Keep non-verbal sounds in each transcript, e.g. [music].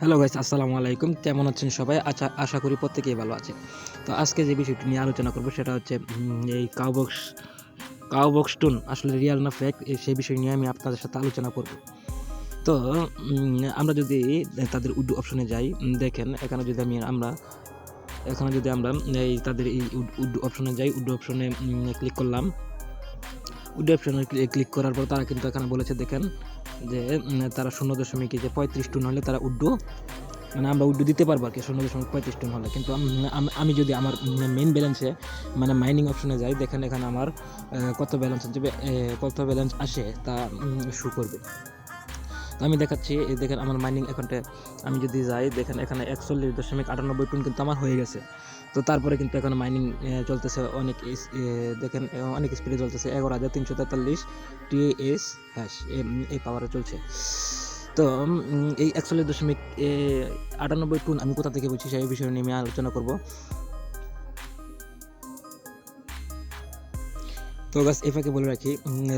Hello guys আসসালামু আলাইকুম। কেমন আছেন সবাই? আচ্ছা আশা করি প্রত্যেকেই ভালো আছে তো আজকে যে বিষয়টি নিয়ে আলোচনা করব সেটা হচ্ছে এই কাউবক্স কাউবক্স টুন আসলে রিয়াল না ফেক সেই বিষয় নিয়ে আমি আপনাদের সাথে আলোচনা করব। তো আমরা যদি তাদের উডু অপশনে যাই দেখেন, এখানে যদি আমি আমরা, এখানে যদি আমরা, এই তাদের এই উডু অপশনে যাই, উডু অপশনে ক্লিক করলাম। উডু অপশনে ক্লিক করার পর তারা কিন্তু এখানে বলেছে, দেখেন যে তারা শূন্য দশমিক যে পঁয়ত্রিশ টুন হলে তারা উড্ডু। মানে আমরা উড্ডু দিতে পারব আর কি, শূন্য দশমিক পঁয়ত্রিশ টুন হলে। কিন্তু আম- যদি আমার মেন ব্যালেন্সে মানে মাইনিং অপশনে যাই, দেখেন এখানে আমার কত ব্যালেন্স কত ব্যালেন্স আসে তা শু করবে। আমি দেখাচ্ছি, এই দেখেন আমার মাইনিং অ্যাকাউন্টে আমি যদি যাই, দেখেন এখানে একচল্লিশ দশমিক আটানব্বই টন কিন্তু আমার হয়ে গেছে। তো তারপরে কিন্তু এখন মাইনিং চলতেছে অনেক দেখেন অনেক স্পিডে চলতেছে। এগারো হাজার তিনশো তেতাল্লিশ টিএস হ্যাশ এই পাওয়ারে চলছে। তো এই একচল্লিশ দশমিক আটানব্বই টুন আমি কোথা থেকে বলছি সেই বিষয় নিয়ে আমি আলোচনা করব। তো গাছ এফাকে বলে রাখি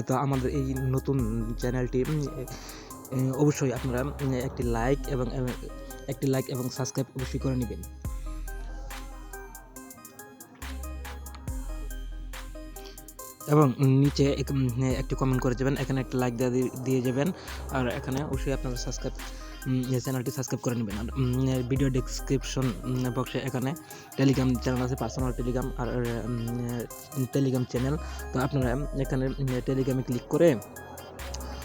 তো আমাদের এই নতুন চ্যানেলটি অবশ্যই আপনারা একটি লাইক এবং একটি লাইক এবং সাবস্ক্রাইব অবশ্যই করে নেবেন। এবং নিচে এক- একটি কমেন্ট করে যাবেন এখানে একটা লাইক দিয়ে দিয়ে যাবেন, আর এখানে অবশ্যই আপনারা সাবস্ক্রাইব চ্যানেলটি সাবস্ক্রাইব করে নেবেন। আর ভিডিও ডিসক্রিপশন বক্সে এখানে টেলিগ্রাম চ্যানেল আছে পার্সোনাল টেলিগ্রাম আর টেলিগ্রাম চ্যানেল তো আপনারা এখানে টেলিগ্রামে ক্লিক করে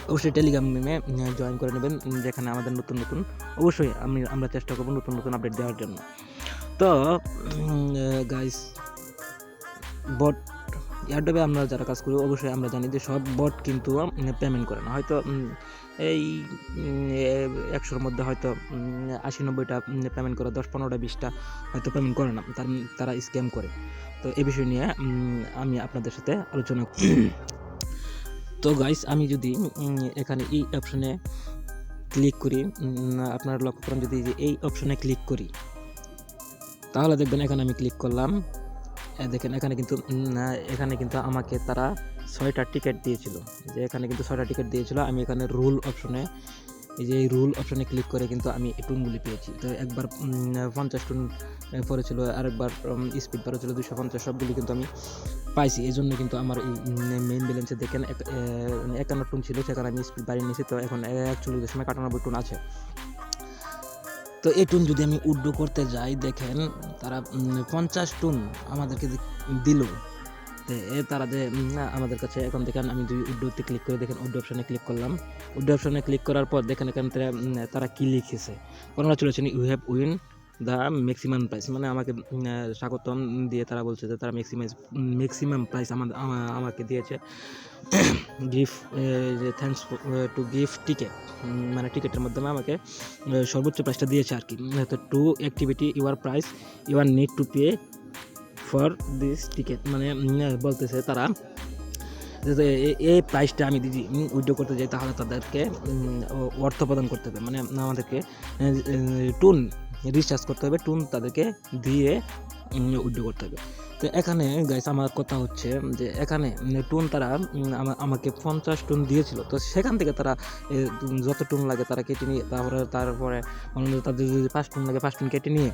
অবশ্যই টেলিগ্রামে জয়েন করে নেবেন যেখানে আমাদের নতুন নতুন, অবশ্যই আমি, আমরা চেষ্টা করব নতুন নতুন আপডেট দেওয়ার জন্য। তো গাইস বট ইয়ারডবে আমরা যারা কাজ করি, অবশ্যই আমরা জানি যে সব বট কিন্তু পেমেন্ট করে না। হয়তো এই একশোর মধ্যে হয়তো আশি, নব্বইটা পেমেন্ট করে, দশ, পনেরোটা, বিশটা হয়তো পেমেন্ট করে না। তার স্ক্যাম করে। তো এই বিষয় নিয়ে আমি আপনাদের সাথে আলোচনা তো গাইস আমি যদি এখানে এই অপশনে ক্লিক করি আপনার লক্ষ্য করেন যদি এই অপশনে ক্লিক করি, তাহলে দেখবেন এখানে আমি ক্লিক করলাম। দেখেন, এখানে কিন্তু এখানে কিন্তু আমাকে তারা ছয়টা টিকিট দিয়েছিল। যে এখানে কিন্তু ছয়টা টিকিট দিয়েছিল, আমি এখানে রুল অপশনে এই যে রুল অপশনে ক্লিক করে কিন্তু আমি এই পেয়েছি। তো একবার পঞ্চাশ টুন পড়েছিল আরেকবার স্পিড পড়েছিল দুশো পঞ্চাশ, সবগুলি কিন্তু আমি পাইছি। এই জন্য কিন্তু আমার মেইন ব্যালেন্সে দেখেন মানে একান্ন টুন ছিল, সেখানে আমি স্পিড বাড়িয়ে নিয়েছি। তো এখন একচল্লিশ দশমিক আটানব্বই টুন আছে। তো এই টুন যদি আমি উড্ডো করতে যাই, দেখেন, তারা পঞ্চাশ টুন আমাদেরকে দিল। তারা যে আমাদের কাছে এখন দেখেন আমি দুই উড্ডোতে ক্লিক করে দেখেন উড্ডো অপশানে ক্লিক করলাম। উড্ডো অপশানে ক্লিক করার পর দেখেন এখানে উম, তারা কি লিখেছে? কোনটা চলেছেন you have win the maximum price মানে আমাকে স্বাগতম দিয়ে তারা বলছে যে তারা ম্যাক্সিমাইজ ম্যাক্সিমাম প্রাইস আমাদের আমাকে দিয়েছে। [coughs] গিফট যে থ্যাঙ্কস টু গিফট টিকেট মানে টিকেটের মাধ্যমে আমাকে সর্বোচ্চ প্রাইসটা দিয়েছে আর কি। তো to activity your price your need to pay for this ticket মানে বলতেছে তারা এই প্রাইসটা আমি যদি উইড্রো করতে যাই তাহলে তাদেরকে অর্থ প্রদান করতে হবে। মানে আমাদেরকে টুন রিচার্জ করতে হবে, টুন তাদেরকে দিয়ে উইড্রো করতে হবে। তো এখানে গাইস আমার কথা হচ্ছে যে এখানে টুন তারা আমা- আমাকে পঞ্চাশ টুন দিয়েছিল। তো সেখান থেকে তারা যত টুন লাগে তারা কেটে নিয়ে, তারপরে তারপরে, তাদের যদি পাঁচ টুন লাগে, পাঁচ টুন কেটে নিয়ে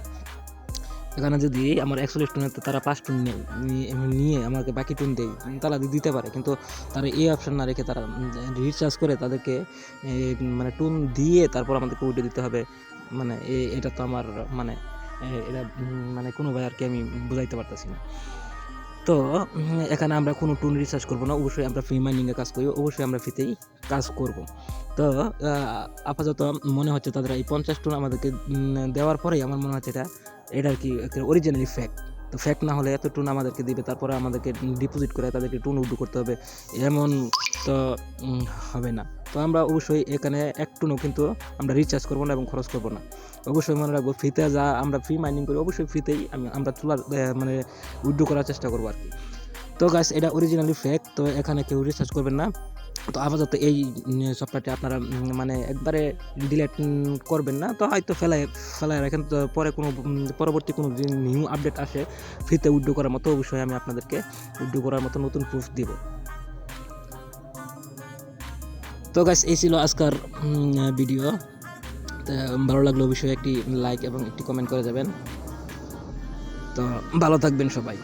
এখানে যদি আমার একচল্লিশ টুনের তারা পাঁচ টুন নেয় আমাকে বাকি টুন দেয়, তারা দিতে পারে। কিন্তু তারা এই অপশান না রেখে তারা রিচার্জ করে তাদেরকে মানে টুন দিয়ে তারপর আমাদেরকে উঠে দিতে হবে। মানে এটা তো আমার মানে এটা মানে কোনোভাবে আর কি আমি বুঝাইতে পারতেছি না। তো এখানে আমরা কোনো টুন রিচার্জ করব না। অবশ্যই আমরা ফ্রি মাইনিংয়ে কাজ করি। অবশ্যই আমরা ফ্রিতেই কাজ করব। তো আপাতত মনে হচ্ছে তাদের এই পঞ্চাশ টুন আমাদেরকে দেওয়ার পরেই আমার মনে হচ্ছে এটা এটা আর কি অরিজিনালি ফ্যাক্ট তো ফ্যাক্ট না হলে এত টুন আমাদেরকে দিবে তারপরে আমাদেরকে ডিপোজিট করে তাদেরকে টুন উড্ডু করতে হবে। এমন তো হবে না। তো আমরা অবশ্যই এখানে এক টুনও কিন্তু আমরা রিচার্জ করব না এবং খরচ করব না। অবশ্যই মনে রাখব ফ্রিতে যা আমরা ফ্রি মাইনিং করি অবশ্যই ফ্রিতেই আমি আমরা আহ, মানে উইড্রো করার চেষ্টা করব আর কি। তো গাছ এটা অরিজিনালি ফ্যাক্ট তো এখানে কেউ রিসার্চ করবেন না। তো আপাতত এই সফটওয়্যারটি আপনারা মানে একবারে ডিলেট করবেন না, তো হয়তো ফেলায় ফেলায় রাখেন। তো পরে কোনো পরবর্তী কোনো নিউ আপডেট আসে, ফ্রিতে উইড্রো করার মতো, অবশ্যই আমি আপনাদেরকে উইড্রো করার মতো নতুন প্রুফ দিব। তো গাছ এই ছিল আজকের ভিডিও তো ভালো লাগলে অবশ্যই একটি লাইক এবং একটি কমেন্ট করে যাবেন। তো ভালো থাকবেন সবাই।